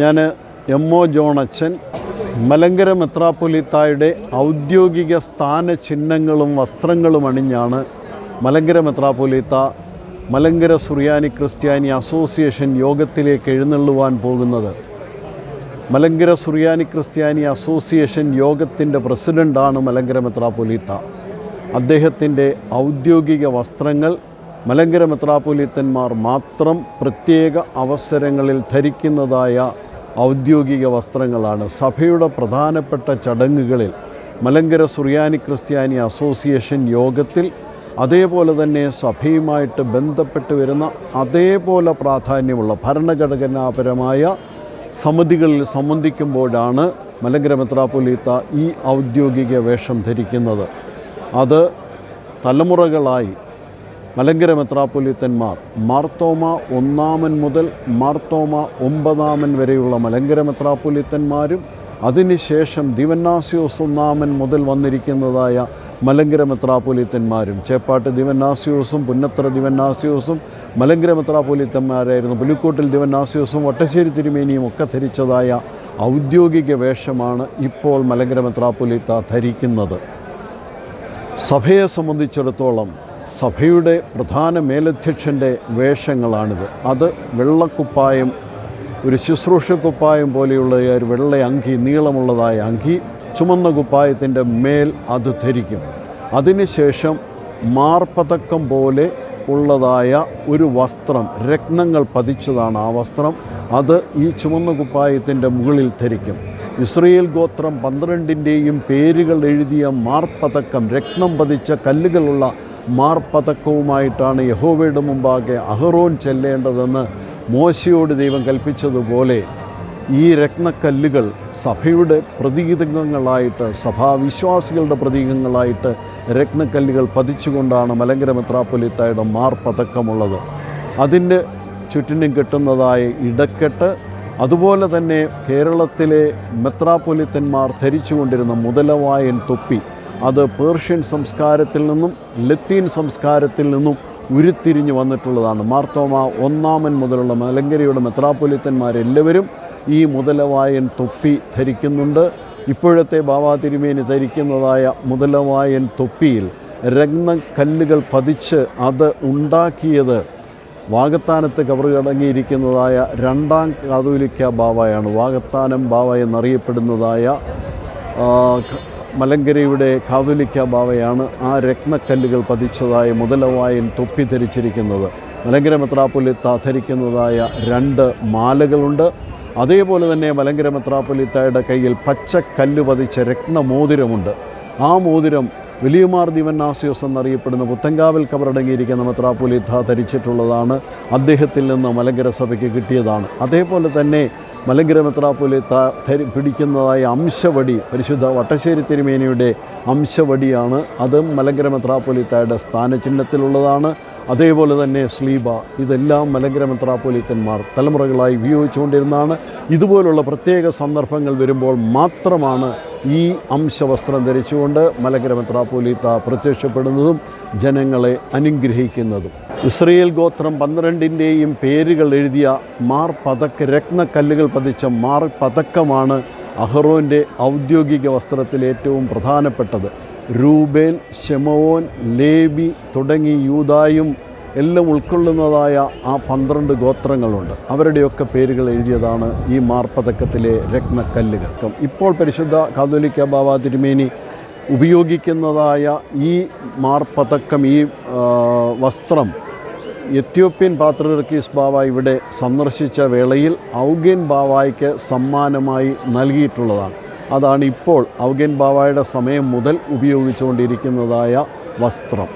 ഞാൻ M O Johnachan Malankara മെത്രാപ്പൊലിത്തായുടെ ഔദ്യോഗിക സ്ഥാന ചിഹ്നങ്ങളും വസ്ത്രങ്ങളും അണിഞ്ഞാണ് മലങ്കര മെത്രാപ്പൊലിത്ത മലങ്കര സുറിയാനി ക്രിസ്ത്യാനി അസോസിയേഷൻ യോഗത്തിലേക്ക് എഴുന്നള്ളുവാൻ പോകുന്നത്. മലങ്കര സുറിയാനി ക്രിസ്ത്യാനി അസോസിയേഷൻ യോഗത്തിന്റെ പ്രസിഡന്റാണ് മലങ്കര മെത്രാപ്പൊലിത്ത. അദ്ദേഹത്തിന്റെ ഔദ്യോഗിക വസ്ത്രങ്ങൾ മലങ്കര മെത്രാപ്പൊലീത്തന്മാർ മാത്രം പ്രത്യേക അവസരങ്ങളിൽ ധരിക്കുന്നതായ ഔദ്യോഗിക വസ്ത്രങ്ങളാണ്. സഭയുടെ പ്രധാനപ്പെട്ട ചടങ്ങുകളിൽ മലങ്കര സുറിയാനി ക്രിസ്ത്യാനി അസോസിയേഷൻ യോഗത്തിൽ അതേപോലെ തന്നെ സഭയുമായിട്ട് ബന്ധപ്പെട്ട് വരുന്ന അതേപോലെ പ്രാധാന്യമുള്ള ഭരണഘടനാപരമായ സമിതികളിൽ സംബന്ധിക്കുമ്പോഴാണ് മലങ്കര മെത്രാപ്പൊലീത്ത ഈ ഔദ്യോഗിക വേഷം ധരിക്കുന്നത്. അത് തലമുറകളായി മലങ്കര മെത്രാപ്പൊലിത്തന്മാർ മാർത്തോമ ഒന്നാമൻ മുതൽ മാർത്തോമ ഒമ്പതാമൻ വരെയുള്ള മലങ്കര മെത്രാപ്പൊലിത്തന്മാരും അതിനുശേഷം ദിവന്നാസിയോസ് ഒന്നാമൻ മുതൽ വന്നിരിക്കുന്നതായ മലങ്കര മെത്രാപ്പൊലിത്തന്മാരും. ചേപ്പാട്ട് ദിവന്നാസിയോസും പുന്നത്ര ദിവന്നാസിയോസും മലങ്കര മെത്രാപ്പൊലിത്തന്മാരായിരുന്നു. പുലിക്കോട്ടിൽ ദിവന്നാസിയോസും വട്ടശ്ശേരി തിരുമേനിയും ഒക്കെ ധരിച്ചതായ ഔദ്യോഗിക വേഷമാണ് ഇപ്പോൾ മലങ്കര മെത്രാപ്പൊലിത്ത ധരിക്കുന്നത്. സഭയെ സംബന്ധിച്ചിടത്തോളം സഭയുടെ പ്രധാന മേലധ്യക്ഷന്റെ വേഷങ്ങളാണിത്. അത് വെള്ളക്കുപ്പായം ഒരു ശുശ്രൂഷ കുപ്പായം പോലെയുള്ള ഒരു വെള്ള അങ്കി നീളമുള്ളതായ അങ്കി ചുമന്ന കുപ്പായത്തിന്റെ മേൽ അത് ധരിക്കും. അതിനുശേഷം മാർപ്പതക്കം പോലെ ഉള്ളതായ ഒരു വസ്ത്രം രത്നങ്ങൾ പതിച്ചതാണ് ആ വസ്ത്രം. അത് ഈ ചുമന്ന കുപ്പായത്തിന്റെ മുകളിൽ ധരിക്കും. ഇസ്രയേൽ ഗോത്രം പന്ത്രണ്ടിന്റെയും പേരുകൾ എഴുതിയ മാർപ്പതക്കം രത്നം പതിച്ച കല്ലുകളുള്ള മാർപ്പതക്കവുമായിട്ടാണ് യഹോവയുടെ മുമ്പാകെ അഹറോൻ ചെല്ലേണ്ടതെന്ന് മോശയോട് ദൈവം കൽപ്പിച്ചതുപോലെ ഈ രത്നക്കല്ലുകൾ സഭയുടെ പ്രതീകങ്ങളായിട്ട് സഭാവിശ്വാസികളുടെ പ്രതീകങ്ങളായിട്ട് രത്നക്കല്ലുകൾ പതിച്ചുകൊണ്ടാണ് മലങ്കര മെത്രാപ്പൊലിത്തായുടെ മാർപ്പതക്കമുള്ളത്. അതിന്റെ ചുറ്റിനും കെട്ടുന്നതായ ഇടക്കെട്ട് അതുപോലെ തന്നെ കേരളത്തിലെ മെത്രാപ്പൊലിത്തന്മാർ ധരിച്ചുകൊണ്ടിരുന്ന മുതലവായൻ തൊപ്പി. അത് പേർഷ്യൻ സംസ്കാരത്തിൽ നിന്നും ലത്തീൻ സംസ്കാരത്തിൽ നിന്നും ഉരുത്തിരിഞ്ഞു വന്നിട്ടുള്ളതാണ്. മാർത്തോമ ഒന്നാമൻ മുതലുള്ള മലങ്കരയുടെ മെത്രാപ്പൊലിത്തന്മാരെല്ലാവരും ഈ മുതലവായൻ തൊപ്പി ധരിക്കുന്നുണ്ട്. ഇപ്പോഴത്തെ ബാബാ തിരുമേനി ധരിക്കുന്നതായ മുതലവായൻ തൊപ്പിയിൽ രത്നക്കല്ലുകൾ പതിച്ച് അത് ഉണ്ടാക്കിയത് വാഗത്താനത്ത് കവറുകടങ്ങിയിരിക്കുന്നതായ രണ്ടാം കാതോലിക്ക ബാവയാണ് വാഗത്താനം ബാവ എന്നറിയപ്പെടുന്നതായ മലങ്കരയുടെ കാതോലിക്ക ബാവയാണ് ആ രത്നക്കല്ലുകൾ പതിച്ചതായ മുതലവായിൽ തൊപ്പി ധരിച്ചിരിക്കുന്നത്. മലങ്കര മെത്രാപ്പൊലിത്ത ധരിക്കുന്നതായ രണ്ട് മാലകളുണ്ട്. അതേപോലെ തന്നെ മലങ്കര മെത്രാപ്പൊലിത്തയുടെ കയ്യിൽ പച്ചക്കല്ല് പതിച്ച രത്നമോതിരമുണ്ട്. ആ മോതിരം വലിയമാർ ദിവന്നാസിയോസ് എന്നറിയപ്പെടുന്ന പുത്തങ്കാവിൽ കബറടങ്ങിയിരിക്കുന്ന മെത്രാപ്പൊലിത്ത ധരിച്ചിട്ടുള്ളതാണ്. അദ്ദേഹത്തിൽ നിന്ന് മലങ്കര സഭയ്ക്ക് കിട്ടിയതാണ്. അതേപോലെ തന്നെ മലങ്കര മെത്രാപ്പൊലിത്ത ധരി പിടിക്കുന്നതായ അംശവടി പരിശുദ്ധ വട്ടശ്ശേരി തിരുമേനിയുടെ അംശവടിയാണ്. അതും മലങ്കര മെത്രാപ്പൊലിത്തയുടെ സ്ഥാനചിഹ്നത്തിലുള്ളതാണ്. അതേപോലെ തന്നെ സ്ലീബ ഇതെല്ലാം മലങ്കര മെത്രാപ്പൊലീത്തന്മാർ തലമുറകളായി ഉപയോഗിച്ചുകൊണ്ടിരുന്നതാണ്. ഇതുപോലുള്ള പ്രത്യേക സന്ദർഭങ്ങൾ വരുമ്പോൾ മാത്രമാണ് ഈ അംശവസ്ത്രം ധരിച്ചുകൊണ്ട് മലങ്കര മെത്രാപ്പൊലീത്ത പ്രത്യക്ഷപ്പെടുന്നതും ജനങ്ങളെ അനുഗ്രഹിക്കുന്നതും. ഇസ്രയേൽ ഗോത്രം പന്ത്രണ്ടിന്റെയും പേരുകൾ എഴുതിയ മാർ പതക്ക രത്നക്കല്ലുകൾ പതിച്ച മാർ പതക്കമാണ് അഹ്റോന്റെ ഔദ്യോഗിക വസ്ത്രത്തിൽ ഏറ്റവും പ്രധാനപ്പെട്ടത്. രൂബേൻ ഷെമോൻ ലേബി തുടങ്ങി യൂതായും എല്ലാം ഉൾക്കൊള്ളുന്നതായ ആ പന്ത്രണ്ട് ഗോത്രങ്ങളുണ്ട്. അവരുടെയൊക്കെ പേരുകൾ എഴുതിയതാണ് ഈ മാർപ്പതക്കത്തിലെ രത്നക്കല്ലുകൾ. ഇപ്പോൾ പരിശുദ്ധ കാതോലിക്ക ബാബ തിരുമേനി ഉപയോഗിക്കുന്നതായ ഈ മാർപ്പതക്കം ഈ വസ്ത്രം എത്യോപ്യൻ പാത്രർക്കീസ് ബാവ ഇവിടെ സന്ദർശിച്ച വേളയിൽ ഔഗ്യൻ ബാവായ്ക്ക് സമ്മാനമായി നൽകിയിട്ടുള്ളതാണ്. അതാണ് ഇപ്പോൾ ഔഗൻ ബാവായുടെ സമയം മുതൽ ഉപയോഗിച്ചുകൊണ്ടിരിക്കുന്നതായ വസ്ത്രം.